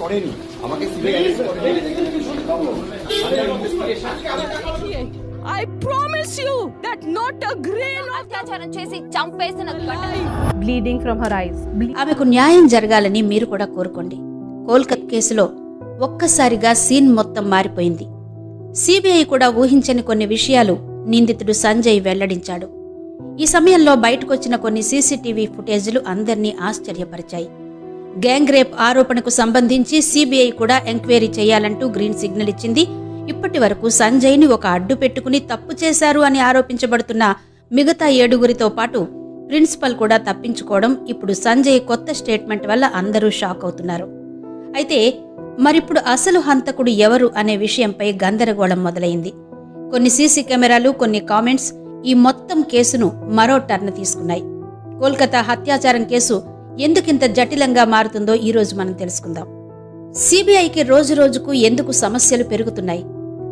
করেনি আমাকে CBI arrest করেনি I promise you that not a grain of అత్యాచారం చేసి చంపేసిన ఘటన bleeding from her eyes. Ble- ఆమెకు న్యాయం జరగాలని మీరు కూడా కోరుకోండి కోల్కత్ కేసులో ఒక్కసారిగా సీన్ మొత్తం మారిపోయింది సిబిఐ కూడా ఊహించని కొన్ని విషయాలు నిందితుడు సంజయ్ వెల్లడించాడు ఈ సమయంలో బయటకొచ్చిన కొన్ని సీసీటీవీ ఫుటేజీలు అందర్నీ ఆశ్చర్యపరిచాయి గ్యాంగ్ రేప్ ఆరోపణకు సంబంధించి సిబిఐ కూడా ఎంక్వైరీ చేయాలంటూ గ్రీన్ సిగ్నల్ ఇచ్చింది. ఇప్పటి వరకు సంజయ్ని ఒక అడ్డు పెట్టుకుని తప్పు చేశారు అని ఆరోపించబడుతున్న మిగతా ఏడుగురితో పాటు ప్రిన్సిపల్ కూడా తప్పించుకోవడం ఇప్పుడు సంజయ్ కొత్త స్టేట్మెంట్ వల్ల అందరూ షాక్ అవుతున్నారు. అయితే మరిప్పుడు అసలు హంతకుడు ఎవరు అనే విషయంపై గందరగోళం మొదలైంది. కొన్ని సీసీ కెమెరాలు కొన్ని కామెంట్స్ ఈ మొత్తం కేసును మరో టర్న్ తీసుకున్నాయి. కోల్కతా హత్యాచారం కేసు ఎందుకింత జటిలంగా మారుతుందో ఈ రోజు మనం తెలుసుకుందాం. సిబిఐకి రోజు రోజుకు ఎందుకు సమస్యలు పెరుగుతున్నాయి?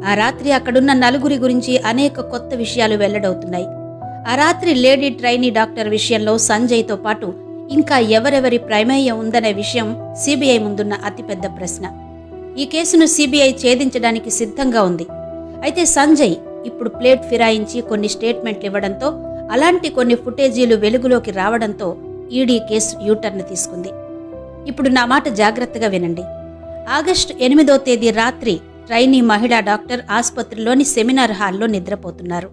ఆ రాత్రి అక్కడున్న నలుగురి గురించి అనేక కొత్త విషయాలు వెల్లడవుతున్నాయి. ఆ రాత్రి లేడీ ట్రైనీ డాక్టర్ విషయంలో సంజయ్తో పాటు ఇంకా ఎవరెవరి ప్రమేయం ఉందనే విషయం సిబిఐ ముందున్న అతిపెద్ద ప్రశ్న. ఈ కేసును సిబిఐ ఛేదించడానికి సిద్ధంగా ఉంది. అయితే సంజయ్ ఇప్పుడు ప్లేట్ ఫిరాయించి కొన్ని స్టేట్మెంట్లు ఇవ్వడంతో అలాంటి కొన్ని ఫుటేజీలు వెలుగులోకి రావడంతో ఈడీ కేసు యూటర్న్ తీసుకుంది. ఇప్పుడు నా మాట జాగ్రత్తగా వినండి. ఆగస్టు ఎనిమిదో తేదీ రాత్రి ట్రైనీ మహిళా డాక్టర్ ఆసుపత్రిలోని సెమినార్ హాల్లో నిద్రపోతున్నారు.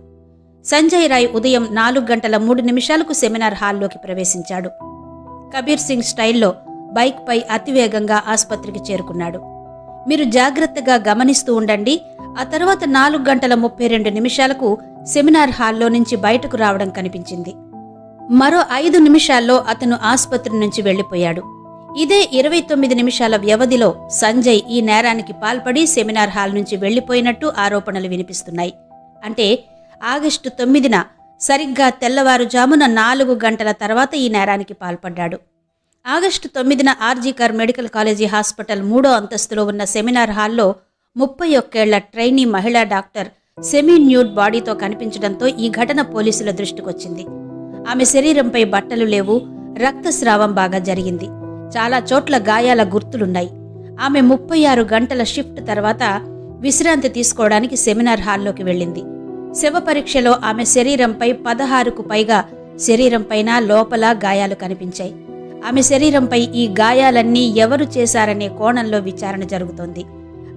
సంజయ్ రాయ్ ఉదయం నాలుగు గంటల మూడు నిమిషాలకు సెమినార్ హాల్లోకి ప్రవేశించాడు. కబీర్ సింగ్ స్టైల్లో బైక్పై అతివేగంగా ఆసుపత్రికి చేరుకున్నాడు. మీరు జాగ్రత్తగా గమనిస్తూ ఉండండి. ఆ తర్వాత నాలుగు గంటల ముప్పై రెండు నిమిషాలకు సెమినార్ హాల్లో నుంచి బయటకు రావడం కనిపించింది. మరో ఐదు నిమిషాల్లో అతను ఆసుపత్రి నుంచి వెళ్ళిపోయాడు ఇదే ఇరవై తొమ్మిది నిమిషాల వ్యవధిలో సంజయ్ ఈ నేరానికి పాల్పడి సెమినార్ హాల్ నుంచి వెళ్ళిపోయినట్టు ఆరోపణలు వినిపిస్తున్నాయి. అంటే ఆగస్టు తొమ్మిదిన సరిగ్గా తెల్లవారుజామున నాలుగు గంటల తర్వాత ఈ నేరానికి పాల్పడ్డాడు. ఆగస్టు తొమ్మిదిన ఆర్జీకర్ మెడికల్ కాలేజీ హాస్పిటల్ మూడో అంతస్తులో ఉన్న సెమినార్ హాల్లో ముప్పై ఒక్కేళ్ళ ట్రైనీ మహిళా డాక్టర్ సెమీ న్యూడ్ బాడీతో కనిపించడంతో ఈ ఘటన పోలీసుల దృష్టికొచ్చింది. ఆమె శరీరంపై బట్టలు లేవు రక్తస్రావం బాగా జరిగింది. చాలా చోట్ల గాయాల గుర్తులున్నాయి. ఆమె ముప్పై ఆరు గంటల షిఫ్ట్ తర్వాత విశ్రాంతి తీసుకోవడానికి సెమినార్ హాల్లోకి వెళ్ళింది. శవ పరీక్షలో ఆమె శరీరంపై పదహారుకు పైగా శరీరంపైన లోపల గాయాలు కనిపించాయి. ఆమె శరీరంపై ఈ గాయాలన్నీ ఎవరు చేశారనే కోణంలో విచారణ జరుగుతోంది.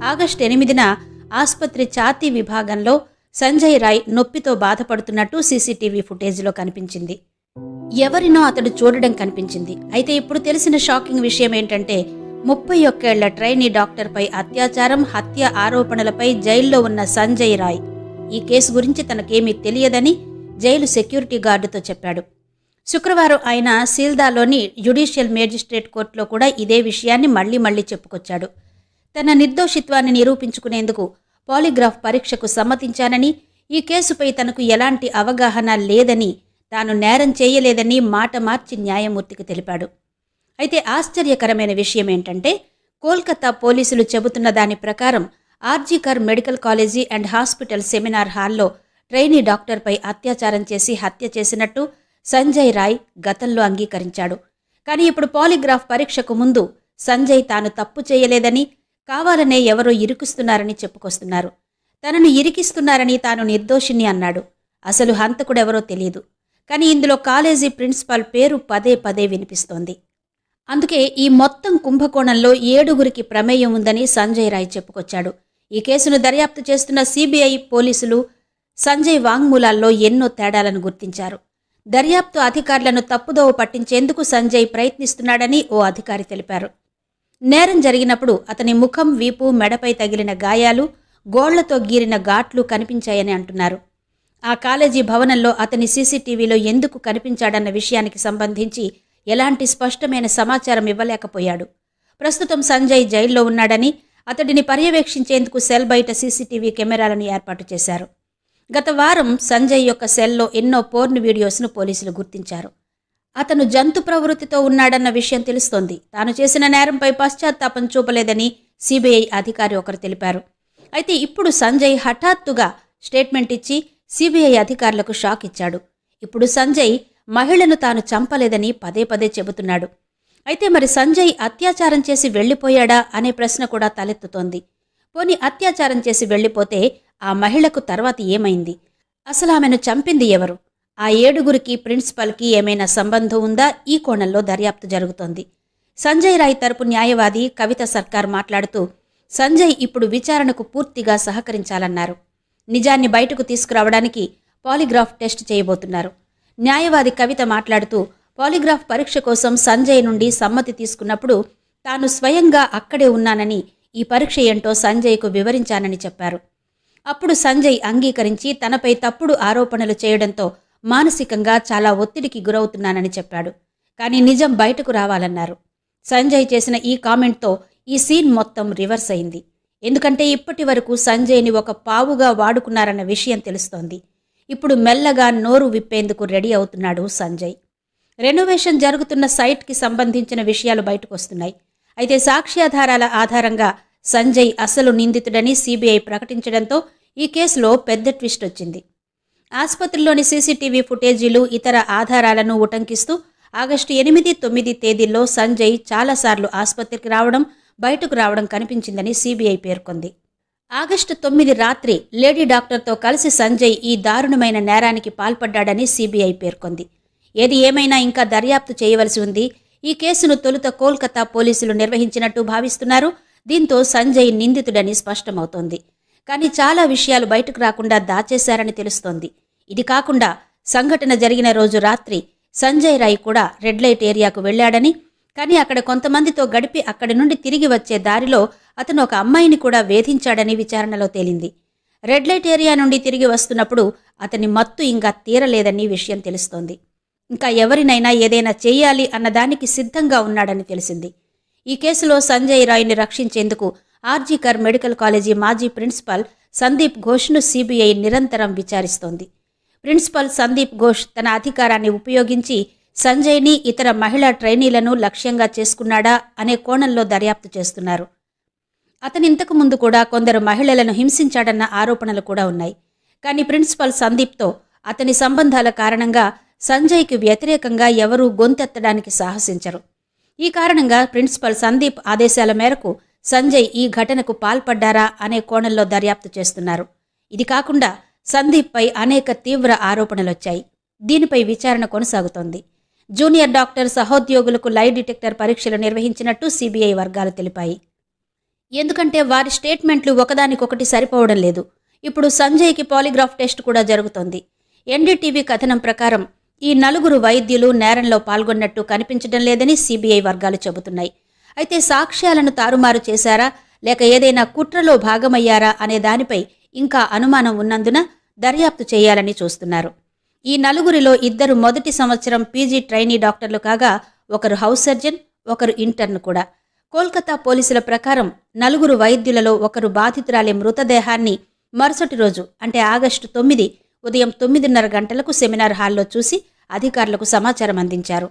ఆగస్టు ఎనిమిదిన ఆసుపత్రి ఛాతీ విభాగంలో సంజయ్ రాయ్ నొప్పితో బాధపడుతున్నట్టు సీసీటీవీ ఫుటేజ్లో కనిపించింది. ఎవరినో అతడు చూడడం కనిపించింది. అయితే ఇప్పుడు తెలిసిన షాకింగ్ విషయం ఏంటంటే ముప్పై ఒక్కేళ్ళ ట్రైనీ డాక్టర్పై అత్యాచారం హత్య ఆరోపణలపై జైల్లో ఉన్న సంజయ్ రాయ్. ఈ కేసు గురించి తనకేమీ తెలియదని జైలు సెక్యూరిటీ గార్డుతో చెప్పాడు. శుక్రవారం ఆయన సీల్దాలోని జ్యుడిషియల్ మేజిస్ట్రేట్ కోర్టులో కూడా ఇదే విషయాన్ని మళ్ళీ మళ్ళీ చెప్పుకొచ్చాడు. తన నిర్దోషిత్వాన్ని నిరూపించుకునేందుకు పాలిగ్రాఫ్ పరీక్షకు సమ్మతించానని ఈ కేసుపై తనకు ఎలాంటి అవగాహన లేదని తాను నేరం చేయలేదని మాట మార్చి న్యాయమూర్తికి తెలిపాడు. అయితే ఆశ్చర్యకరమైన విషయం ఏంటంటే కోల్కతా పోలీసులు చెబుతున్న దాని ప్రకారం RG Kar medical college and hospital seminar హాల్లో ట్రైనీ డాక్టర్పై అత్యాచారం చేసి హత్య చేసినట్టు సంజయ్ రాయ్ గతంలో అంగీకరించాడు. కానీ ఇప్పుడు పాలిగ్రాఫ్ పరీక్షకు ముందు సంజయ్ తాను తప్పు చేయలేదని కావాలనే ఎవరో ఇరుకుస్తున్నారని చెప్పుకొస్తున్నారు. తనను ఇరికిస్తున్నారని తాను నిర్దోషిని అన్నాడు. అసలు హంతకుడెవరో తెలియదు కానీ ఇందులో కాలేజీ ప్రిన్సిపాల్ పేరు పదే పదే వినిపిస్తోంది. అందుకే ఈ మొత్తం కుంభకోణంలో ఏడుగురికి ప్రమేయం ఉందని సంజయ్ రాయ్ చెప్పుకొచ్చాడు. ఈ కేసును దర్యాప్తు చేస్తున్న సిబిఐ పోలీసులు సంజయ్ వాంగ్మూలాల్లో ఎన్నో తేడాలను గుర్తించారు. దర్యాప్తు అధికారులను తప్పుదోవ పట్టించేందుకు సంజయ్ ప్రయత్నిస్తున్నాడని ఓ అధికారి తెలిపారు. నేరం జరిగినప్పుడు అతని ముఖం వీపు మెడపై తగిలిన గాయాలు గోళ్ళతో గీరిన ఘాట్లు కనిపించాయని అంటున్నారు. ఆ కాలేజీ భవనంలో అతని సీసీటీవీలో ఎందుకు కనిపించాడన్న విషయానికి సంబంధించి ఎలాంటి స్పష్టమైన సమాచారం ఇవ్వలేకపోయాడు. ప్రస్తుతం సంజయ్ జైల్లో ఉన్నాడని అతడిని పర్యవేక్షించేందుకు సెల్ బయట సీసీటీవీ కెమెరాలను ఏర్పాటు చేశారు. గత వారం సంజయ్ యొక్క సెల్లో ఎన్నో పోర్న్ వీడియోస్ను పోలీసులు గుర్తించారు. అతను జంతు ప్రవృత్తితో ఉన్నాడన్న విషయం తెలుస్తోంది. తాను చేసిన నేరంపై పశ్చాత్తాపం చూపలేదని సిబిఐ అధికారి ఒకరు తెలిపారు. అయితే ఇప్పుడు సంజయ్ హఠాత్తుగా స్టేట్మెంట్ ఇచ్చి సిబిఐ అధికారులకు షాక్ ఇచ్చాడు. ఇప్పుడు సంజయ్ మహిళను తాను చంపలేదని పదే పదే చెబుతున్నాడు. అయితే మరి సంజయ్ అత్యాచారం చేసి వెళ్ళిపోయాడా అనే ప్రశ్న కూడా తలెత్తుతోంది. పోని అత్యాచారం చేసి వెళ్ళిపోతే ఆ మహిళకు తర్వాత ఏమైంది? అసలు ఆమెను చంపింది ఎవరు? ఆ ఏడుగురికి ప్రిన్సిపల్కి ఏమైనా సంబంధం ఉందా? ఈ కోణంలో దర్యాప్తు జరుగుతోంది. సంజయ్ రాయ్ తరపు న్యాయవాది కవిత సర్కార్ మాట్లాడుతూ సంజయ్ ఇప్పుడు విచారణకు పూర్తిగా సహకరించాలన్నారు. నిజాన్ని బయటకు తీసుకురావడానికి పాలిగ్రాఫ్ టెస్ట్ చేయబోతున్నారు. న్యాయవాది కవిత మాట్లాడుతూ పాలిగ్రాఫ్ పరీక్ష కోసం సంజయ్ నుండి సమ్మతి తీసుకున్నప్పుడు తాను స్వయంగా అక్కడే ఉన్నానని ఈ పరీక్ష ఏంటో సంజయ్కు వివరించానని చెప్పారు. అప్పుడు సంజయ్ అంగీకరించి తనపై తప్పుడు ఆరోపణలు చేయడంతో మానసికంగా చాలా ఒత్తిడికి గురవుతున్నానని చెప్పాడు. కానీ నిజం బయటకు రావాలన్నారు. సంజయ్ చేసిన ఈ కామెంట్తో ఈ సీన్ మొత్తం రివర్స్ అయింది. ఎందుకంటే ఇప్పటి వరకు సంజయ్ని ఒక పావుగా వాడుకున్నారన్న విషయం తెలుస్తోంది. ఇప్పుడు మెల్లగా నోరు విప్పేందుకు రెడీ అవుతున్నాడు సంజయ్. రెనోవేషన్ జరుగుతున్న సైట్కి సంబంధించిన విషయాలు బయటకు వస్తున్నాయి అయితే సాక్ష్యాధారాల ఆధారంగా సంజయ్ అసలు నిందితుడని సీబీఐ ప్రకటించడంతో ఈ కేసులో పెద్ద ట్విస్ట్ వచ్చింది. ఆసుపత్రిలోని సీసీటీవీ ఫుటేజీలు ఇతర ఆధారాలను ఉటంకిస్తూ ఆగస్టు ఎనిమిది తొమ్మిది తేదీల్లో సంజయ్ చాలాసార్లు ఆసుపత్రికి రావడం బయటకు రావడం కనిపించిందని సీబీఐ పేర్కొంది. ఆగస్టు తొమ్మిది రాత్రి లేడీ డాక్టర్తో కలిసి సంజయ్ ఈ దారుణమైన నేరానికి పాల్పడ్డాడని సీబీఐ పేర్కొంది. ఏది ఏమైనా ఇంకా దర్యాప్తు చేయవలసి ఉంది? ఈ కేసును తొలుత కోల్కతా పోలీసులు నిర్వహించినట్టు భావిస్తున్నారు. దీంతో సంజయ్ నిందితుడని స్పష్టమవుతోంది. కానీ చాలా విషయాలు బయటకు రాకుండా దాచేశారని తెలుస్తోంది. ఇది కాకుండా సంఘటన జరిగిన రోజు రాత్రి సంజయ్ రాయ్ కూడా రెడ్ లైట్ ఏరియాకు వెళ్ళాడని కానీ అక్కడ కొంతమందితో గడిపి అక్కడి నుండి తిరిగి వచ్చే దారిలో అతను ఒక అమ్మాయిని కూడా వేధించాడని విచారణలో తేలింది. రెడ్ లైట్ ఏరియా నుండి తిరిగి వస్తున్నప్పుడు అతని మత్తు ఇంకా తీరలేదని విషయం తెలుస్తోంది. ఇంకా ఎవరినైనా ఏదైనా చేయాలి అన్నదానికి సిద్ధంగా ఉన్నాడని తెలిసింది. ఈ కేసులో సంజయ్ రాయ్ని రక్షించేందుకు ఆర్జీకర్ మెడికల్ కాలేజీ మాజీ ప్రిన్సిపాల్ సందీప్ ఘోష్ను సిబిఐ నిరంతరం విచారిస్తోంది. ప్రిన్సిపల్ సందీప్ ఘోష్ తన అధికారాన్ని ఉపయోగించి సంజయ్ని ఇతర మహిళా ట్రైనీలను లక్ష్యంగా చేసుకున్నాడా అనే కోణంలో దర్యాప్తు చేస్తున్నారు. అతను ఇంతకు ముందు కూడా కొందరు మహిళలను హింసించాడన్న ఆరోపణలు కూడా ఉన్నాయి. కానీ ప్రిన్సిపల్ సందీప్తో అతని సంబంధాల కారణంగా సంజయ్కి వ్యతిరేకంగా ఎవరూ గొంతెత్తడానికి సాహసించరు. ఈ కారణంగా ప్రిన్సిపల్ సందీప్ ఆదేశాల మేరకు సంజయ్ ఈ ఘటనకు పాల్పడ్డారా అనే కోణంలో దర్యాప్తు చేస్తున్నారు. ఇది కాకుండా సందీప్పై అనేక తీవ్ర ఆరోపణలొచ్చాయి. దీనిపై విచారణ కొనసాగుతోంది. జూనియర్ డాక్టర్ సహోద్యోగులకు లై డిటెక్టర్ పరీక్షలు నిర్వహించినట్టు సిబిఐ వర్గాలు తెలిపాయి. ఎందుకంటే వారి స్టేట్మెంట్లు ఒకదానికొకటి సరిపోవడం లేదు. ఇప్పుడు సంజయ్కి పాలిగ్రాఫ్ టెస్ట్ కూడా జరుగుతోంది. ఎన్డీటీవీ కథనం ప్రకారం ఈ నలుగురు వైద్యులు నేరంలో పాల్గొన్నట్టు కనిపించడం లేదని సిబిఐ వర్గాలు చెబుతున్నాయి. అయితే సాక్ష్యాలను తారుమారు చేశారా? లేక ఏదైనా కుట్రలో భాగమయ్యారా? అనే దానిపై ఇంకా అనుమానం ఉన్నందున దర్యాప్తు చేయాలని చూస్తున్నారు. ఈ నలుగురిలో ఇద్దరు మొదటి సంవత్సరం పీజీ ట్రైనీ డాక్టర్లు కాగా ఒకరు హౌస్ సర్జన్ ఒకరు ఇంటర్న్ కూడా. కోల్కతా పోలీసుల ప్రకారం నలుగురు వైద్యులలో ఒకరు బాధితురాలి మృతదేహాన్ని మరుసటి రోజు అంటే ఆగస్టు తొమ్మిది ఉదయం తొమ్మిదిన్నర గంటలకు సెమినార్ హాల్లో చూసి అధికారులకు సమాచారం అందించారు.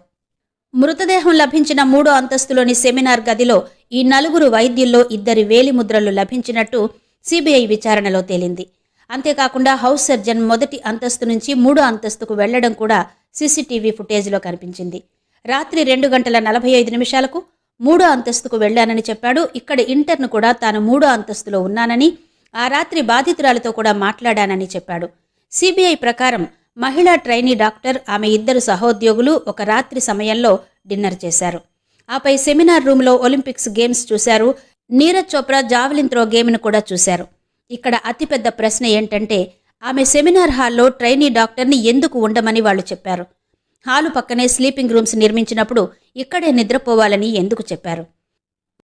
మృతదేహం లభించిన మూడో అంతస్తులోని సెమినార్ గదిలో ఈ నలుగురు వైద్యుల్లో ఇద్దరి వేలిముద్రలు లభించినట్టు సిబిఐ విచారణలో తేలింది. అంతేకాకుండా హౌస్ సర్జన్ మొదటి అంతస్తు నుంచి మూడో అంతస్తుకు వెళ్ళడం కూడా సీసీటీవీ ఫుటేజ్లో కనిపించింది. రాత్రి రెండు గంటల నలభై ఐదు నిమిషాలకు మూడో అంతస్తుకు వెళ్ళానని చెప్పాడు. ఇక్కడ ఇంటర్ను కూడా తాను మూడో అంతస్తులో ఉన్నానని ఆ రాత్రి బాధితురాలతో కూడా మాట్లాడానని చెప్పాడు. సిబిఐ ప్రకారం మహిళా ట్రైనీ డాక్టర్ ఆమె ఇద్దరు సహోద్యోగులు ఒక రాత్రి సమయంలో డిన్నర్ చేశారు. ఆపై సెమినార్ రూమ్లో ఒలింపిక్స్ గేమ్స్ చూశారు. నీరజ్ చోప్రా జావలిన్ త్రో గేమ్ను కూడా చూశారు. ఇక్కడ అతిపెద్ద ప్రశ్న ఏంటంటే ఆమె సెమినార్ హాల్లో ట్రైనీ డాక్టర్ని ఎందుకు ఉండమని వాళ్ళు చెప్పారు. హాలు పక్కనే స్లీపింగ్ రూమ్స్ నిర్మించినప్పుడు ఇక్కడే నిద్రపోవాలని ఎందుకు చెప్పారు?